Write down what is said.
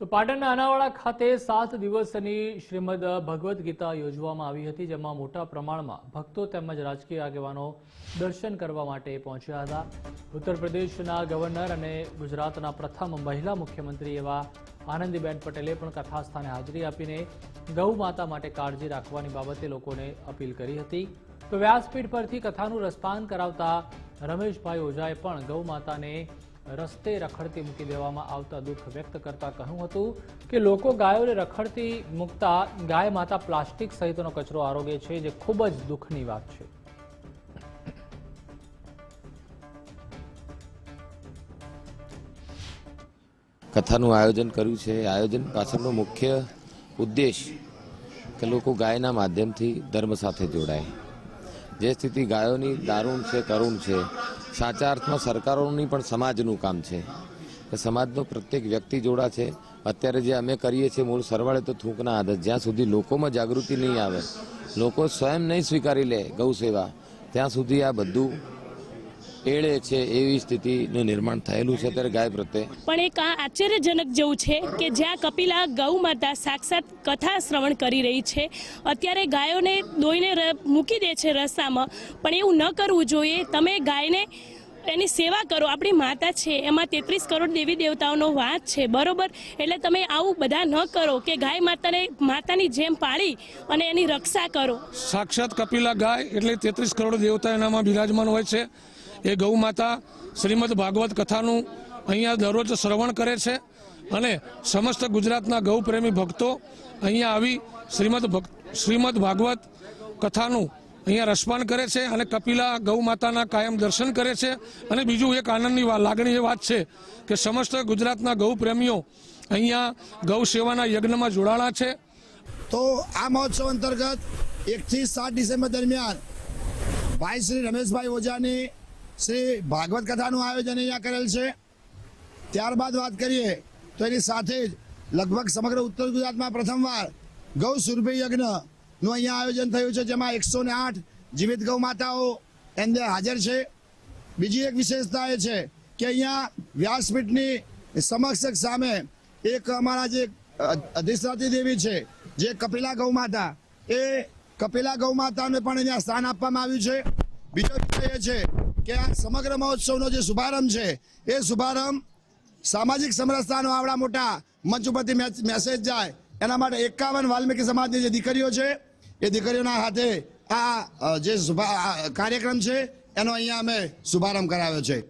તો પાટણના અનાવાડા ખાતે સાત દિવસની શ્રીમદ ભગવદ્ ગીતા યોજવામાં આવી હતી, જેમાં મોટા પ્રમાણમાં ભક્તો તેમજ રાજકીય આગેવાનો દર્શન કરવા માટે પહોંચ્યા હતા. ઉત્તર પ્રદેશના ગવર્નર અને ગુજરાતના પ્રથમ મહિલા મુખ્યમંત્રી એવા આનંદીબેન પટેલે પણ કથાસ્થાને હાજરી આપીને ગૌ માતા માટે કાળજી રાખવાની બાબતે લોકોને અપીલ કરી હતી. તો વ્યાસપીઠ પરથી કથાનું રસપાન કરાવતા રમેશભાઈ ઓઝાએ પણ ગૌ માતાને રસ્તે રખડતી મૂકી દેવામાં આવતા દુઃખ વ્યક્ત કરતા કહ્યું હતું કે લોકો ગાયોને રખડતી મૂકતા ગાય માતા પ્લાસ્ટિક સહિતનો કચરો આરોગે છે, જે ખૂબ જ દુઃખની વાત છે. કથાનું આયોજન કર્યું છે. આયોજન પાછળનો મુખ્ય ઉદ્દેશ કે લોકો ગાયના માધ્યમથી ધર્મ સાથે જોડાય. જે સ્થિતિ ગાયોની દારૂણ છે કરુણ છે સાચા અર્થમાં સરકારોની પણ સમાજનું કામ છે. કે સમાજનો પ્રત્યેક વ્યક્તિ જોડા છે. અત્યારે જે અમે કરીએ છીએ મૂળ સરવાળે તો થૂંકના આદત. જ્યાં સુધી લોકોમાં જાગૃતિ નહીં આવે, લોકો સ્વયં નહીં સ્વીકારી લે ગૌ સેવા ત્યાં સુધી આ બધું એળે છે એવી સ્થિતિનું નિર્માણ થયેલું છે અત્યારે ગાય પ્રત્યે. પણ એક આ આશ્ચર્યજનક જેવું છે કે જ્યાં કપિલા ગૌ માતા સાક્ષાત કથા શ્રવણ કરી રહી છે અત્યારે ગાયોને દોઈને મૂકી દે છે રસ્તામાં. પણ એવું ન કરવું જોઈએ. તમે ગાયને એની સેવા કરો. આપણી માતા છે. એમાં તેત્રીસ કરોડ દેવી દેવતાઓનો વાત છે. બરોબર? એટલે તમે આવું બધા ન કરો કે ગાય માતાને માતાની જેમ પાળી અને એની રક્ષા કરો. સાક્ષાત કપિલા ગાય એટલે તેત્રીસ કરોડ દેવતા એનામાં બિરાજમાન હોય છે. એ ગૌ માતા શ્રીમદ ભાગવત કથાનું અહીંયા દરરોજ શ્રવણ કરે છે અને સમસ્ત ગુજરાતના ગૌ પ્રેમી ભક્તો અહીંયા આવી શ્રીમદ શ્રીમદ ભાગવત કથાનું અહીંયા રસપાન કરે છે અને કપિલા ગૌ માતાના કાયમ દર્શન કરે છે. અને બીજું એક આનંદની લાગણી એ વાત છે કે સમસ્ત ગુજરાતના ગૌ પ્રેમીઓ અહીંયા ગૌ સેવાના યજ્ઞમાં જોડાણા છે. તો આ મહોત્સવ અંતર્ગત એકથી સાત ડિસેમ્બર દરમિયાન ભાઈ શ્રી રમેશભાઈ ઓઝાની શ્રી ભાગવત કથાનું આયોજન અહીંયા કરેલ છે. ત્યારબાદ વાત કરીએ તો એની સાથે જ લગભગ સમગ્ર ઉત્તર ગુજરાતમાં પ્રથમવાર ગૌ સુરભી યજ્ઞનું અહીંયા આયોજન થયું છે, જેમાં એકસો ને આઠ જીવિત ગૌ માતાઓ અંદર હાજર છે. બીજી એક વિશેષતા એ છે કે અહીંયા વ્યાસપીઠની સમક્ષ સામે એક અમારા જે અધિષ્ઠાતી દેવી છે, જે કપિલા ગૌ માતા, એ કપિલા ગૌ માતાને પણ અહીંયા સ્થાન આપવામાં આવ્યું છે. બીજો વિષય એ છે કે આ સમગ્ર મહોત્સવનો જે શુભારંભ છે, એ શુભારંભ સામાજિક સમરસતાનો આવડા મોટા મંચ ઉપરથી મેસ- મેસેજ જાય, એના માટે એકાવન વાલ્મીકી સમાજની જે દીકરીઓ છે, એ દીકરીઓના હાથે આ જે કાર્યક્રમ છે, એનો અહીંયા અમે શુભારંભ કરાવ્યો છે.